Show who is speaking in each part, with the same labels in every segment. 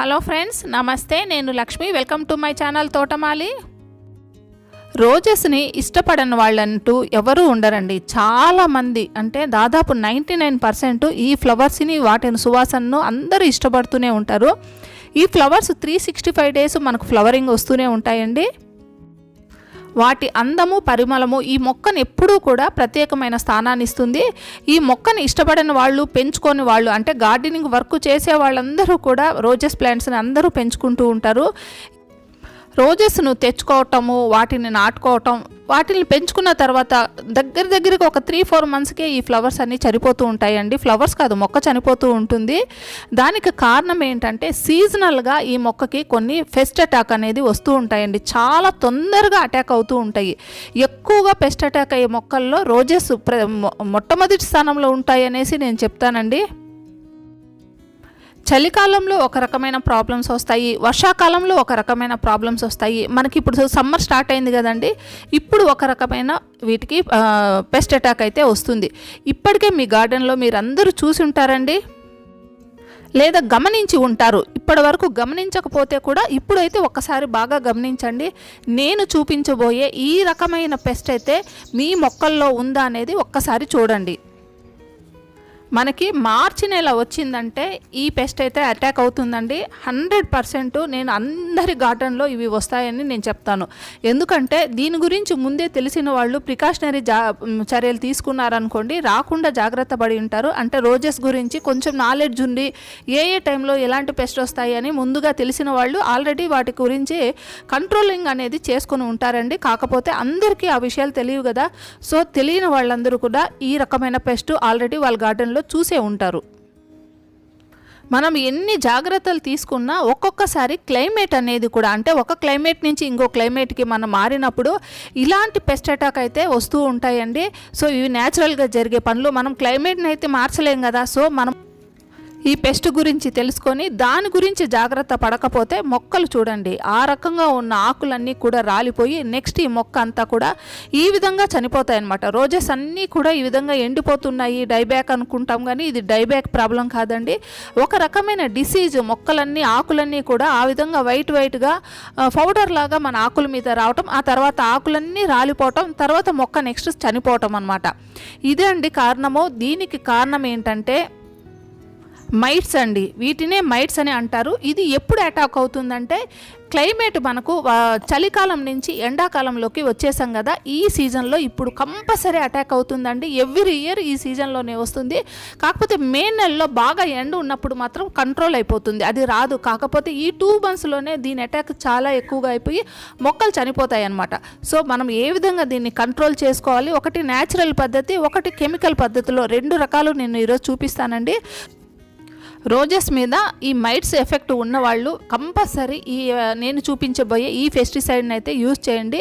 Speaker 1: Hello friends నమస్తే నేను Lakshmi. Welcome to my channel Thotamali. రోజెస్ని ఇష్టపడని వాళ్ళంటూ ఎవరూ ఉండరండి. చాలామంది అంటే దాదాపు నైంటీ నైన్ పర్సెంట్ ఈ ఫ్లవర్స్ని వాటిని సువాసనను అందరూ ఇష్టపడుతూనే ఉంటారు. ఈ flowers three sixty five days మనకు ఫ్లవరింగ్ వస్తూనే ఉంటాయండి. వాటి అందము పరిమళము ఈ మొక్కను ఎప్పుడూ కూడా ప్రత్యేకమైన స్థానాన్ని ఇస్తుంది. ఈ మొక్కను ఇష్టపడని వాళ్ళు పెంచుకొని వాళ్ళు అంటే గార్డెనింగ్ వర్క్ చేసే వాళ్ళందరూ కూడా రోజెస్ ప్లాంట్స్ని అందరూ పెంచుకుంటూ ఉంటారు. రోజెస్ను తెచ్చుకోవటము వాటిని నాటుకోవటం వాటిని పెంచుకున్న తర్వాత దగ్గర దగ్గరకు ఒక త్రీ ఫోర్ మంత్స్కే ఈ ఫ్లవర్స్ అన్నీ చనిపోతూ ఉంటాయండి. ఫ్లవర్స్ కాదు మొక్క చనిపోతూ ఉంటుంది. దానికి కారణం ఏంటంటే సీజనల్గా ఈ మొక్కకి కొన్ని పెస్ట్ అటాక్ అనేది వస్తూ ఉంటాయండి. చాలా తొందరగా అటాక్ అవుతూ ఉంటాయి. ఎక్కువగా పెస్ట్ అటాక్ అయ్యే మొక్కల్లో రోజెస్ ప్ర మొట్టమొదటి స్థానంలో ఉంటాయి అనేసి నేను చెప్తానండి. చలికాలంలో ఒక రకమైన ప్రాబ్లమ్స్ వస్తాయి వర్షాకాలంలో ఒక రకమైన ప్రాబ్లమ్స్ వస్తాయి. మనకి ఇప్పుడు సమ్మర్ స్టార్ట్ అయింది కదండి ఇప్పుడు ఒక రకమైన వీటికి పెస్ట్ అటాక్ అయితే వస్తుంది. ఇప్పటికే మీ గార్డెన్లో మీరందరూ చూసి ఉంటారండి లేదా గమనించి ఉంటారు. ఇప్పటి వరకు గమనించకపోతే కూడా ఇప్పుడైతే ఒక్కసారి బాగా గమనించండి. నేను చూపించబోయే ఈ రకమైన పెస్ట్ అయితే మీ మొక్కల్లో ఉందా అనేది ఒక్కసారి చూడండి. మనకి మార్చి నెల వచ్చిందంటే ఈ పెస్ట్ అయితే అటాక్ అవుతుందండి. హండ్రెడ్ పర్సెంట్ నేను అందరి గార్డెన్లో ఇవి వస్తాయని నేను చెప్తాను. ఎందుకంటే దీని గురించి ముందే తెలిసిన వాళ్ళు ప్రికాషనరీ జా చర్యలు తీసుకున్నారనుకోండి రాకుండా జాగ్రత్త పడి ఉంటారు. అంటే రోజెస్ గురించి కొంచెం నాలెడ్జ్ ఉండి ఏ ఏ టైంలో ఎలాంటి పెస్ట్ వస్తాయి అని ముందుగా తెలిసిన వాళ్ళు ఆల్రెడీ వాటి గురించి కంట్రోలింగ్ అనేది చేసుకుని ఉంటారండి. కాకపోతే అందరికీ ఆ విషయాలు తెలియవు కదా. సో తెలియని వాళ్ళందరూ కూడా ఈ రకమైన పెస్ట్ ఆల్రెడీ వాళ్ళ గార్డెన్లో చూసే ఉంటారు. మనం ఎన్ని జాగ్రత్తలు తీసుకున్నా ఒక్కొక్కసారి క్లైమేట్ అనేది కూడా అంటే ఒక క్లైమేట్ నుంచి ఇంకో క్లైమేట్కి మనం మారినప్పుడు ఇలాంటి పెస్ట్ అటాక్ అయితే వస్తూ ఉంటాయండి. సో ఇవి న్యాచురల్గా జరిగే పనులు. మనం క్లైమేట్ని అయితే మార్చలేం కదా. సో మనం ఈ పెస్ట్ గురించి తెలుసుకొని దాని గురించి జాగ్రత్త పడకపోతే మొక్కలు చూడండి. ఆ రకంగా ఉన్న ఆకులన్నీ కూడా రాలిపోయి నెక్స్ట్ ఈ మొక్క అంతా కూడా ఈ విధంగా చనిపోతాయి అనమాట రోజెస్ అన్నీ కూడా ఈ విధంగా ఎండిపోతున్నాయి. డైబ్యాక్ అనుకుంటాం కానీ ఇది డైబ్యాక్ ప్రాబ్లం కాదండి. ఒక రకమైన డిసీజ్ మొక్కలన్నీ ఆకులన్నీ కూడా ఆ విధంగా వైట్ వైట్గా పౌడర్ లాగా మన ఆకుల మీద రావటం ఆ తర్వాత ఆకులన్నీ రాలిపోవటం తర్వాత మొక్క నెక్స్ట్ చనిపోవటం అనమాట ఇదే అండి కారణము. దీనికి కారణం ఏంటంటే మైట్స్ అండి. వీటినే మైట్స్ అని అంటారు. ఇది ఎప్పుడు అటాక్ అవుతుందంటే క్లైమేట్ మనకు చలికాలం నుంచి ఎండాకాలంలోకి వచ్చేసాం కదా. ఈ సీజన్లో ఇప్పుడు కంపల్సరీ అటాక్ అవుతుందండి. ఎవ్రీ ఇయర్ ఈ సీజన్లోనే వస్తుంది. కాకపోతే మే నెలలో బాగా ఎండ ఉన్నప్పుడు మాత్రం కంట్రోల్ అయిపోతుంది. అది రాదు. కాకపోతే ఈ టూ మంత్స్లోనే దీని అటాక్ చాలా ఎక్కువగా అయిపోయి మొక్కలు చనిపోతాయి అన్నమాట. సో మనం ఏ విధంగా దీన్ని కంట్రోల్ చేసుకోవాలి? ఒకటి న్యాచురల్ పద్ధతి ఒకటి కెమికల్ పద్ధతిలో రెండు రకాలు నేను ఈరోజు చూపిస్తానండి. రోజెస్ మీద ఈ మైట్స్ ఎఫెక్ట్ ఉన్నవాళ్ళు కంపల్సరీ ఈ నేను చూపించబోయే ఈ పెస్టిసైడ్ని అయితే యూజ్ చేయండి.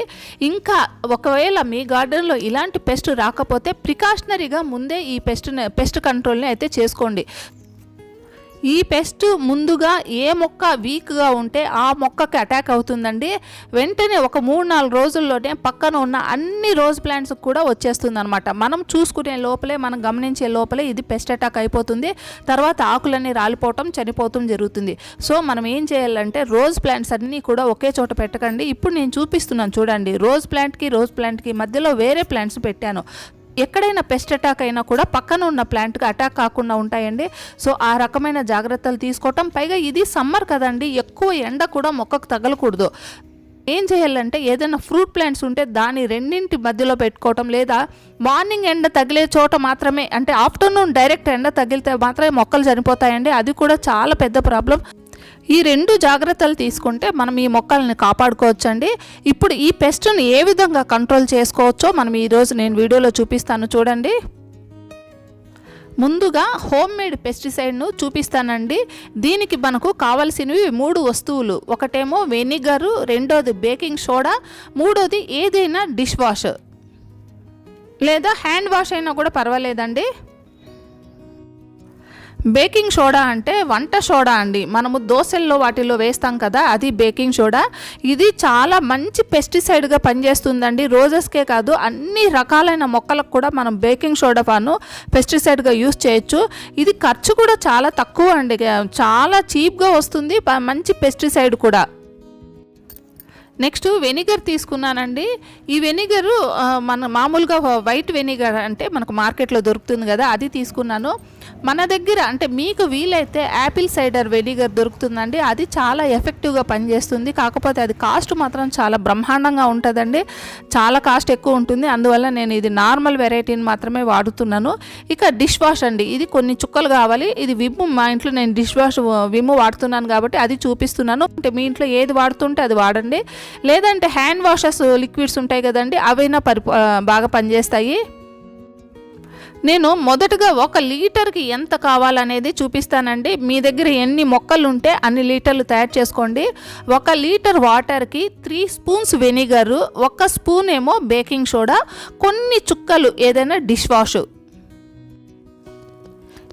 Speaker 1: ఇంకా ఒకవేళ మీ గార్డెన్లో ఇలాంటి పెస్ట్ రాకపోతే ప్రికాషనరీగా ముందే ఈ పెస్ట్ పెస్ట్ కంట్రోల్ని అయితే చేసుకోండి. ఈ పెస్ట్ ముందుగా ఏ మొక్క వీక్గా ఉంటే ఆ మొక్కకి అటాక్ అవుతుందండి. వెంటనే ఒక మూడు నాలుగు రోజుల్లోనే పక్కన ఉన్న అన్ని రోజ్ ప్లాంట్స్ కూడా వచ్చేస్తుంది అనమాట మనం చూసుకునే లోపలే మనం గమనించే లోపలే ఇది పెస్ట్ అటాక్ అయిపోతుంది. తర్వాత ఆకులన్నీ రాలిపోవటం చనిపోవటం జరుగుతుంది. సో మనం ఏం చేయాలంటే రోజ్ ప్లాంట్స్ అన్నీ కూడా ఒకే చోట పెట్టకండి. ఇప్పుడు నేను చూపిస్తున్నాను చూడండి. రోజ్ ప్లాంట్కి రోజ్ ప్లాంట్కి మధ్యలో వేరే ప్లాంట్స్ పెట్టాను. ఎక్కడైనా పెస్ట్ అటాక్ అయినా కూడా పక్కన ఉన్న ప్లాంట్కి అటాక్ కాకుండా ఉంటాయండి. సో ఆ రకమైన జాగ్రత్తలు తీసుకోవటం. పైగా ఇది సమ్మర్ కదండి ఎక్కువ ఎండ కూడా మొక్కకు తగలకూడదు. ఏం చేయాలంటే ఏదైనా ఫ్రూట్ ప్లాంట్స్ ఉంటే దాని రెండింటి మధ్యలో పెట్టుకోవటం లేదా మార్నింగ్ ఎండ తగిలే చోట మాత్రమే అంటే ఆఫ్టర్నూన్ డైరెక్ట్ ఎండ తగిలితే మాత్రమే మొక్కలు చనిపోతాయండి. అది కూడా చాలా పెద్ద ప్రాబ్లం ఈ రెండు జాగ్రత్తలు తీసుకుంటే మనం ఈ మొక్కల్ని కాపాడుకోవచ్చండి. ఇప్పుడు ఈ పెస్ట్ని ఏ విధంగా కంట్రోల్ చేసుకోవచ్చో మనం ఈరోజు నేను వీడియోలో చూపిస్తాను చూడండి. ముందుగా హోమ్ మేడ్ పెస్టిసైడ్ను చూపిస్తానండి. దీనికి మనకు కావలసినవి మూడు వస్తువులు. ఒకటేమో వెనిగరు రెండోది బేకింగ్ సోడా మూడోది ఏదైనా డిష్ వాష్. లేదా హ్యాండ్ వాష్ అయినా కూడా పర్వాలేదండి. బేకింగ్ సోడా అంటే వంట సోడా అండి. మనము దోశల్లో వాటిలో వేస్తాం కదా అది బేకింగ్ సోడా. ఇది చాలా మంచి పెస్టిసైడ్గా పనిచేస్తుందండి. రోజెస్కే కాదు అన్ని రకాలైన మొక్కలకు కూడా మనం బేకింగ్ సోడా పాను పెస్టిసైడ్గా యూస్ చేయొచ్చు. ఇది ఖర్చు కూడా చాలా తక్కువ అండి. చాలా చీప్గా వస్తుంది మంచి పెస్టిసైడ్ కూడా. నెక్స్ట్ వెనిగర్ తీసుకున్నానండి. ఈ వెనిగరు మన మామూలుగా వైట్ వెనిగర్ అంటే మనకు మార్కెట్లో దొరుకుతుంది కదా అది తీసుకున్నాను. మన దగ్గర అంటే మీకు వీలైతే యాపిల్ సైడర్ వెనిగర్ దొరుకుతుందండి. అది చాలా ఎఫెక్టివ్గా పనిచేస్తుంది. కాకపోతే అది కాస్ట్ మాత్రం చాలా బ్రహ్మాండంగా ఉంటుందండి. చాలా కాస్ట్ ఎక్కువ ఉంటుంది. అందువల్ల నేను ఇది నార్మల్ వెరైటీని మాత్రమే వాడుతున్నాను. ఇక డిష్ వాష్ అండి. ఇది కొన్ని చుక్కలు కావాలి. ఇది విమ్ మా ఇంట్లో నేను డిష్ వాష్ విమ్ వాడుతున్నాను కాబట్టి అది చూపిస్తున్నాను. అంటే మీ ఇంట్లో ఏది వాడుతుంటే అది వాడండి. లేదంటే హ్యాండ్ వాషెస్ లిక్విడ్స్ ఉంటాయి కదండి. అవైనా పరి బాగా పనిచేస్తాయి. నేను మొదటగా ఒక లీటర్కి ఎంత కావాలనేది చూపిస్తానండి. మీ దగ్గర ఎన్ని మొక్కలు ఉంటే అన్ని లీటర్లు తయారు చేసుకోండి. ఒక లీటర్ వాటర్కి త్రీ స్పూన్స్ వెనిగర్ ఒక స్పూన్ ఏమో బేకింగ్ సోడా కొన్ని చుక్కలు ఏదైనా డిష్ వాష్.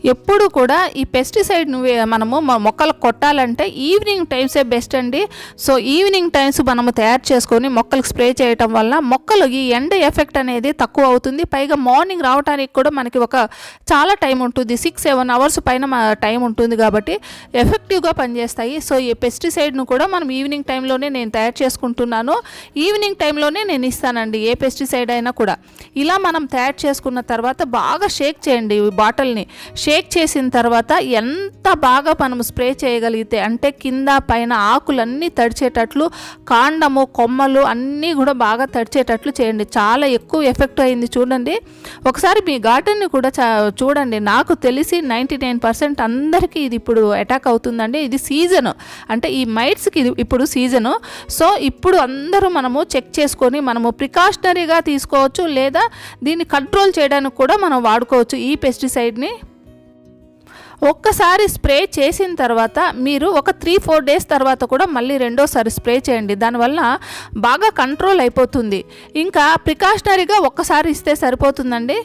Speaker 1: ఎప్పుడు కూడా ఈ పెస్టిసైడ్ నువ్వు మనము మ- మొక్కలకు కొట్టాలంటే ఈవినింగ్ టైమ్సే బెస్ట్ అండి. సో ఈవినింగ్ టైమ్స్ మనము తయారు చేసుకొని మొక్కలకు స్ప్రే చేయటం వల్ల మొక్కలు ఈ ఎండ ఎఫెక్ట్ అనేది తక్కువ అవుతుంది. పైగా మార్నింగ్ రావడానికి కూడా మనకి ఒక చాలా టైం ఉంటుంది. సిక్స్ సెవెన్ అవర్స్ పైన టైం ఉంటుంది కాబట్టి ఎఫెక్టివ్గా పనిచేస్తాయి. సో ఈ పెస్టిసైడ్ను కూడా మనం ఈవినింగ్ టైంలోనే నేను తయారు చేసుకుంటున్నాను. ఈవినింగ్ టైంలోనే నేను ఇస్తానండి ఏ పెస్టిసైడ్ అయినా కూడా. ఇలా మనం తయారు చేసుకున్న తర్వాత బాగా షేక్ చేయండి ఈ బాటిల్ని షేక్ చేసిన తర్వాత ఎంత బాగా మనం స్ప్రే చేయగలిగితే అంటే కింద పైన ఆకులన్నీ తడిచేటట్లు కాండము కొమ్మలు అన్నీ కూడా బాగా తడిచేటట్లు చేయండి. చాలా ఎక్కువ ఎఫెక్ట్ అయింది చూడండి. ఒకసారి మీ గార్డెన్ని కూడా చా చూడండి. నాకు తెలిసి నైంటీ నైన్ పర్సెంట్ అందరికీ ఇది ఇప్పుడు అటాక్ అవుతుందండి. ఇది సీజన్ అంటే ఈ మైట్స్కి ఇది ఇప్పుడు సీజను సో ఇప్పుడు అందరూ మనము చెక్ చేసుకొని మనము ప్రికాషనరీగా తీసుకోవచ్చు లేదా దీన్ని కంట్రోల్ చేయడానికి కూడా మనం వాడుకోవచ్చు ఈ పెస్టిసైడ్ని ఒక్కసారి స్ప్రే చేసిన తర్వాత మీరు ఒక త్రీ ఫోర్ డేస్ తర్వాత కూడా మళ్ళీ రెండోసారి స్ప్రే చేయండి. దానివల్ల బాగా కంట్రోల్ అయిపోతుంది. ఇంకా ప్రికాషనరీగా ఒక్కసారి ఇస్తే సరిపోతుందండి?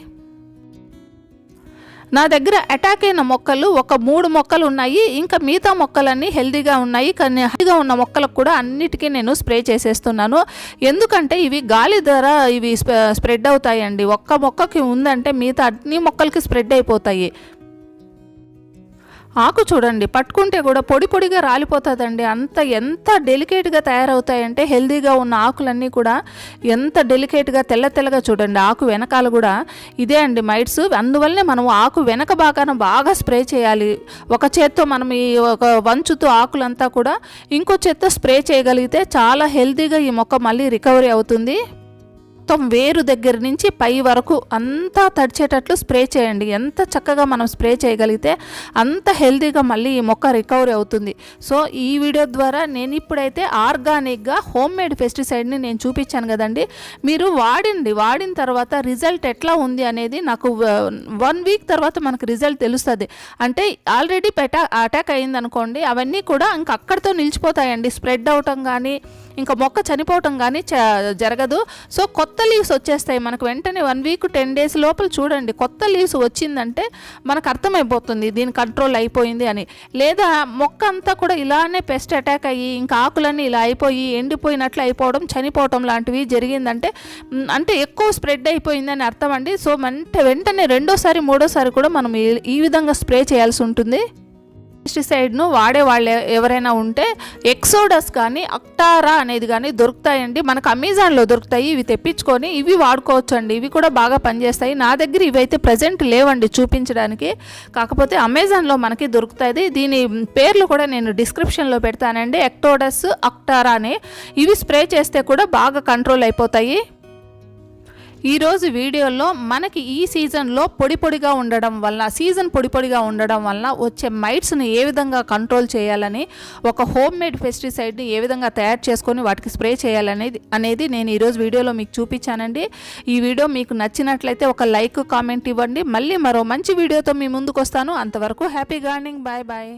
Speaker 1: నా దగ్గర అటాక్ అయిన మొక్కలు ఒక మూడు మొక్కలు ఉన్నాయి. ఇంకా మిగతా మొక్కలన్నీ హెల్దీగా ఉన్నాయి. కానీ హెల్దీగా ఉన్న మొక్కలకు కూడా అన్నిటికీ నేను స్ప్రే చేసేస్తున్నాను. ఎందుకంటే ఇవి గాలి ద్వారా ఇవి స్ప్రెడ్ అవుతాయండి. ఒక్క మొక్కకి ఉందంటే మిగతా అన్ని మొక్కలకి స్ప్రెడ్ అయిపోతాయి. ఆకు చూడండి పట్టుకుంటే కూడా పొడి పొడిగా రాలిపోతుందండి. అంత ఎంత డెలికేట్గా తయారవుతాయంటే హెల్దీగా ఉన్న ఆకులన్నీ కూడా ఎంత డెలికేట్గా తెల్ల తెల్లగా చూడండి ఆకు వెనకాల కూడా ఇదే అండి మైట్స్. అందువల్లనే మనం ఆకు వెనక భాగాన బాగా స్ప్రే చేయాలి. ఒక చేత్తో మనం ఈ ఒక వంచుతో ఆకులంతా కూడా ఇంకో చేత్తో స్ప్రే చేయగలిగితే చాలా హెల్దీగా ఈ మొక్క మళ్ళీ రికవరీ అవుతుంది. మొత్తం వేరు దగ్గర నుంచి పై వరకు అంతా తడిచేటట్లు స్ప్రే చేయండి. ఎంత చక్కగా మనం స్ప్రే చేయగలిగితే అంత హెల్తీగా మళ్ళీ ఈ మొక్క రికవరీ అవుతుంది. సో ఈ వీడియో ద్వారా నేను ఇప్పుడైతే ఆర్గానిక్గా హోమ్ మేడ్ పెస్టిసైడ్ని నేను చూపించాను కదండి. మీరు వాడండి. వాడిన తర్వాత రిజల్ట్ ఎట్లా ఉంది అనేది నాకు వన్ వీక్ తర్వాత మనకు రిజల్ట్ తెలుస్తుంది. అంటే ఆల్రెడీ పెటా అటాక్ అయింది అనుకోండి అవన్నీ కూడా ఇంక అక్కడితో నిలిచిపోతాయండి. స్ప్రెడ్ అవటం కానీ ఇంకా మొక్క చనిపోవటం కానీ చ- జరగదు. సో కొత్త కొత్త లీవ్స్ వచ్చేస్తాయి. మనకు వెంటనే వన్ వీక్ టెన్ డేస్ లోపల చూడండి. కొత్త లీవ్స్ వచ్చిందంటే మనకు అర్థమైపోతుంది. దీని కంట్రోల్ అయిపోయింది అని. లేదా మొక్క అంతా కూడా ఇలానే పెస్ట్ అటాక్ అయ్యి ఇంకా ఆకులన్నీ ఇలా అయిపోయి ఎండిపోయినట్లు అయిపోవడం చనిపోవడం లాంటివి జరిగిందంటే అంటే ఎక్కువ స్ప్రెడ్ అయిపోయిందని అర్థం అండి. సో వెంట వెంటనే రెండోసారి మూడోసారి కూడా మనం ఈ విధంగా స్ప్రే చేయాల్సి ఉంటుంది. పెస్టిసైడ్ను వాడే వాళ్ళు ఎవరైనా ఉంటే ఎక్సోడస్ కానీ అక్టారా అనేది కానీ దొరుకుతాయండి. మనకు అమెజాన్లో దొరుకుతాయి. ఇవి తెప్పించుకొని ఇవి వాడుకోవచ్చు అండి ఇవి కూడా బాగా పనిచేస్తాయి. నా దగ్గర ఇవైతే ప్రజెంట్ లేవండి చూపించడానికి. కాకపోతే అమెజాన్లో మనకి దొరుకుతుంది దీని పేర్లు కూడా నేను డిస్క్రిప్షన్లో పెడతానండి. ఎక్టోడస్ అక్టారా అని. ఇవి స్ప్రే చేస్తే కూడా బాగా కంట్రోల్ అయిపోతాయి. ఈరోజు వీడియోలో మనకి ఈ సీజన్లో పొడి పొడిగా ఉండడం వల్ల సీజన్ పొడి పొడిగా ఉండడం వల్ల వచ్చే మైట్స్ని ఏ విధంగా కంట్రోల్ చేయాలని ఒక హోమ్ మేడ్ పెస్టిసైడ్ని ఏ విధంగా తయారు చేసుకొని వాటికి స్ప్రే చేయాలనేది అనేది నేను ఈరోజు వీడియోలో మీకు చూపించానండి. ఈ వీడియో మీకు నచ్చినట్లయితే ఒక లైక్ కామెంట్ ఇవ్వండి. మళ్ళీ మరో మంచి వీడియోతో మీ ముందుకు వస్తాను అంతవరకు హ్యాపీ గార్డెనింగ్. Bye bye.